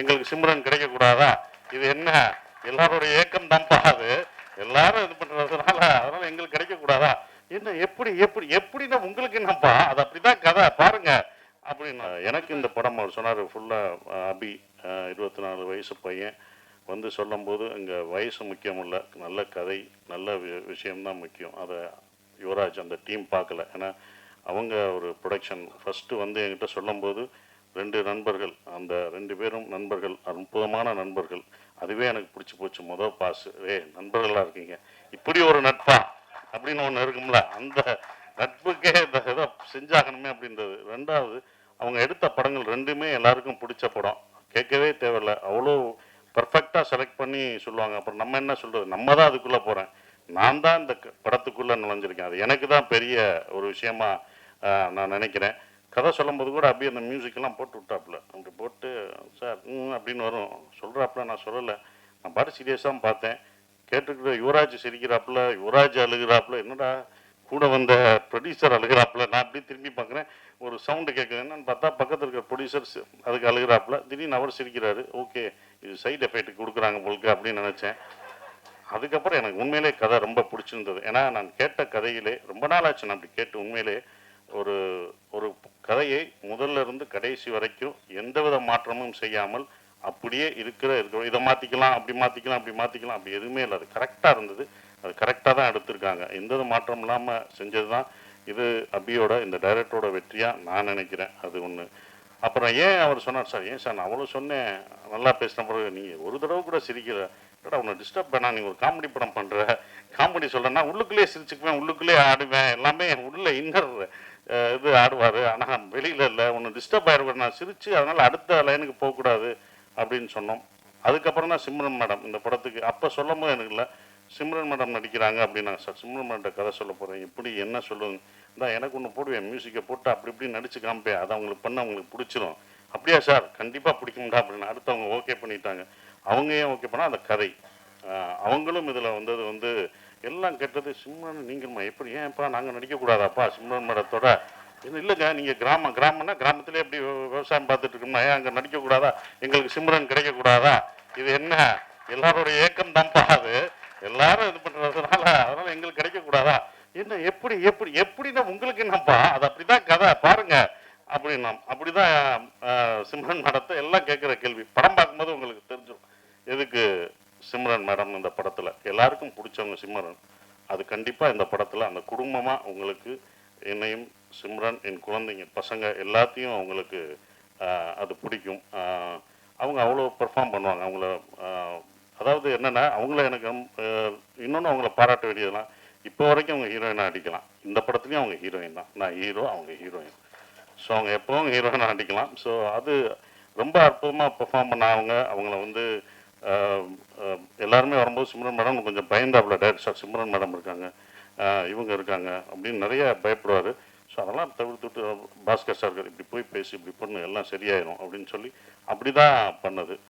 எங்களுக்கு சிம்ரன் கிடைக்கக்கூடாதா? இது என்ன? எல்லாருடைய ஏக்கம் தான்ப்பா அது. எல்லாரும் இது பண்ணுறதுனால அதனால எங்களுக்கு கிடைக்கக்கூடாதா? என்ன எப்படி எப்படி எப்படின்னா உங்களுக்கு என்னப்பா? அது அப்படிதான் கதை. பாருங்க. அப்படின்னு எனக்கு இந்த படம் அவர் சொன்னார் ஃபுல்லாக அபி இருபத்தி நாலு வயசு பையன். வந்து சொல்லும்போது இங்கே வயசு முக்கியம் இல்லை நல்ல கதை நல்ல வி- விஷயம்தான் முக்கியம். அதை யுவராஜ் அந்த டீம் பார்க்கல. ஏன்னா அவங்க ஒரு ப்ரொடக்ஷன் ஃபஸ்ட்டு வந்து என்கிட்ட சொல்லும்போது ரெண்டு நண்பர்கள் அந்த ரெண்டு பேரும் நண்பர்கள் அற்புதமான நண்பர்கள். அதுவே எனக்கு பிடிச்சி போச்சு. முத பாஸ் ஏ நண்பர்களாக இருக்கீங்க. இப்படி ஒரு நட்பா? அப்படின்னு ஒன்று இருக்கும்ல. அந்த நட்புக்கே இந்த இதை செஞ்சாகணுமே அப்படின்றது. ரெண்டாவது அவங்க எடுத்த படங்கள் ரெண்டுமே எல்லாருக்கும் பிடிச்ச படம். கேட்கவே தேவையில்ல. அவ்வளோ பர்ஃபெக்டாக செலக்ட் பண்ணி சொல்லுவாங்க. அப்புறம் நம்ம என்ன சொல்கிறது நம்ம தான் அதுக்குள்ளே போகிறேன் நான் தான் இந்த படத்துக்குள்ளே நுழைஞ்சிருக்கேன். அது எனக்கு தான் பெரிய ஒரு விஷயமா நான் நினைக்கிறேன். கதை சொல்லும்போது கூட அப்படியே அந்த மியூசிக்கெல்லாம் போட்டு விட்டாப்புல. அப்படி போட்டு சார் ம் அப்படின்னு வரும். சொல்கிறாப்புல நான் சொல்லலை. நான் பாட்டு சீரியஸாக பார்த்தேன். கேட்டுக்கிட்டு யுவராஜ் சிரிக்கிறாப்புல யுவராஜ் அழுகிறாப்புல என்னடா கூட வந்த ப்ரொடியூசர் அழுகிறாப்புல நான் அப்படி திரும்பி பார்க்குறேன். ஒரு சவுண்டு கேட்குது என்னன்னு பார்த்தா பக்கத்தில் இருக்கிற ப்ரொடியூசர் அதுக்கு அழுகிறாப்புல. திடீர்னு அவர் சிரிக்கிறாரு. ஓகே இது சைடு எஃபெக்ட் கொடுக்குறாங்க உங்களுக்கு அப்படின்னு நினச்சேன். அதுக்கப்புறம் எனக்கு உண்மையிலே கதை ரொம்ப பிடிச்சிருந்தது. ஏன்னா நான் கேட்ட கதையிலே ரொம்ப நாள் ஆச்சு நான் அப்படி கேட்டு உண்மையிலே ஒரு ஒரு கதையை முதல்ல இருந்து கடைசி வரைக்கும் எந்தவித மாற்றமும் செய்யாமல் அப்படியே இருக்கிற இருக்கிற இதை மாற்றிக்கலாம் அப்படி மாற்றிக்கலாம் அப்படி மாற்றிக்கலாம் அப்படி எதுவுமே இல்லை. அது கரெக்டாக இருந்தது. அது கரெக்டாக தான் எடுத்திருக்காங்க. எந்த வித மாற்றம் இல்லாமல் செஞ்சது தான் இது அபியோட இந்த டைரக்டரோட வெற்றியாக நான் நினைக்கிறேன். அது ஒன்று அப்புறம் ஏன் அவர் சொன்னார்? சார் ஏன் சார் நான் அவ்வளோ சொன்னேன். நல்லா பேசின பிறகு நீங்கள் ஒரு தடவை கூட சிரிக்கிற ஏடா உன்னை டிஸ்டர்ப் பண்ணா நீங்கள் ஒரு காமெடி படம் பண்ணுற காமெடி சொல்கிறேன்னா உள்ளுக்குள்ளேயே சிரிச்சுக்குவேன் உள்ளுக்குள்ளேயே ஆடுவேன். எல்லாமே உள்ள இன்னர் இது ஆடுவார். ஆனால் வெளியில் இல்லை. ஒன்று டிஸ்டர்ப் ஆகிருக்க நான் சிரித்து அதனால் அடுத்த லைனுக்கு போகக்கூடாது அப்படின்னு சொன்னோம். அதுக்கப்புறம் தான் சிம்ரன் மேடம் இந்த படத்துக்கு. அப்போ சொல்லும் போது எனக்கு இல்லை. சிம்ரன் மேடம் நடிக்கிறாங்க அப்படின்னாங்க சார் சிம்ரன் மேடம் கதை சொல்ல போகிறேன் இப்படி என்ன சொல்லுங்க? தான் எனக்கு ஒன்று போடுவேன் மியூசிக்கை போட்டு அப்படி இப்படி நடிச்சு காமிப்பேன். அதை அவங்களுக்கு பண்ண அவங்களுக்கு பிடிச்சிரும். அப்படியா சார்? கண்டிப்பாக பிடிக்கும்டா அப்படின்னு அடுத்தவங்க ஓகே பண்ணிட்டாங்க. அவங்க ஏன் ஓகே பண்ணால் அந்த கதை. அவங்களும் இதில் வந்தது வந்து எல்லாம் கெட்டது சிம்ரன் நீங்கள்மா எப்படி? ஏன்ப்பா நாங்கள் நடிக்கக்கூடாதாப்பா சிம்ரன் மேடத்தோட? இல்லைங்க நீங்கள் கிராமம் கிராமம்னா கிராமத்திலே எப்படி விவசாயம் பார்த்துட்டு இருக்கோம்னா ஏன் அங்கே நடிக்கக்கூடாதா? எங்களுக்கு சிம்ரன் கிடைக்கக்கூடாதா? இது என்ன? எல்லாருடைய ஏக்கம் தான்ப்பா அது. எல்லாரும் இது பண்ணுறதுனால அதனால் எங்களுக்கு கிடைக்கக்கூடாதா? என்ன எப்படி எப்படி எப்படின்னா உங்களுக்கு என்னப்பா? அது அப்படிதான் கதை பாருங்க. அப்படின்னா அப்படிதான் தான் சிம்ரன் மடத்தை எல்லாம் கேட்குற கேள்வி. படம் பார்க்கும்போது உங்களுக்கு தெரிஞ்சிடும் எதுக்கு? சிம்ரன் மேடம் இந்த படத்தில். எல்லாருக்கும் பிடிச்சவங்க சிம்ரன். அது கண்டிப்பாக இந்த படத்தில் அந்த குடும்பமாக உங்களுக்கு என்னையும் சிம்ரன் என் குழந்தைங்க பசங்க எல்லாத்தையும் அவங்களுக்கு அது பிடிக்கும். அவங்க அவ்வளோ பெர்ஃபார்ம் பண்ணுவாங்க. அவங்கள அதாவது என்னென்னா அவங்கள எனக்கு இன்னொன்று அவங்கள பாராட்ட வேண்டியதுலாம் இப்போ வரைக்கும் அவங்க ஹீரோயினாக அடிக்கலாம் இந்த படத்துலேயும் அவங்க ஹீரோயின் தான். நான் ஹீரோ அவங்க ஹீரோயின் ஸோ அவங்க எப்போவும் ஹீரோயினாக அடிக்கலாம் ஸோ அது ரொம்ப அற்புதமாக பெர்ஃபார்ம் பண்ண அவங்க. அவங்கள வந்து எல்லாருமே வரும்போது சிம்ரன் மேடம் கொஞ்சம் பயந்தாப்புல. டேரக்டர் சிம்ரன் மேடம் இருக்காங்க. இவங்க இருக்காங்க அப்படின்னு நிறைய பயப்படுவார். ஸோ அதெல்லாம் தவிர்த்துட்டு பாஸ்கர் சார் இப்படி போய் பேசி இப்படி பண்ணு எல்லாம் சரியாயிரும் அப்படின்னு சொல்லி அப்படி தான் பண்ணது.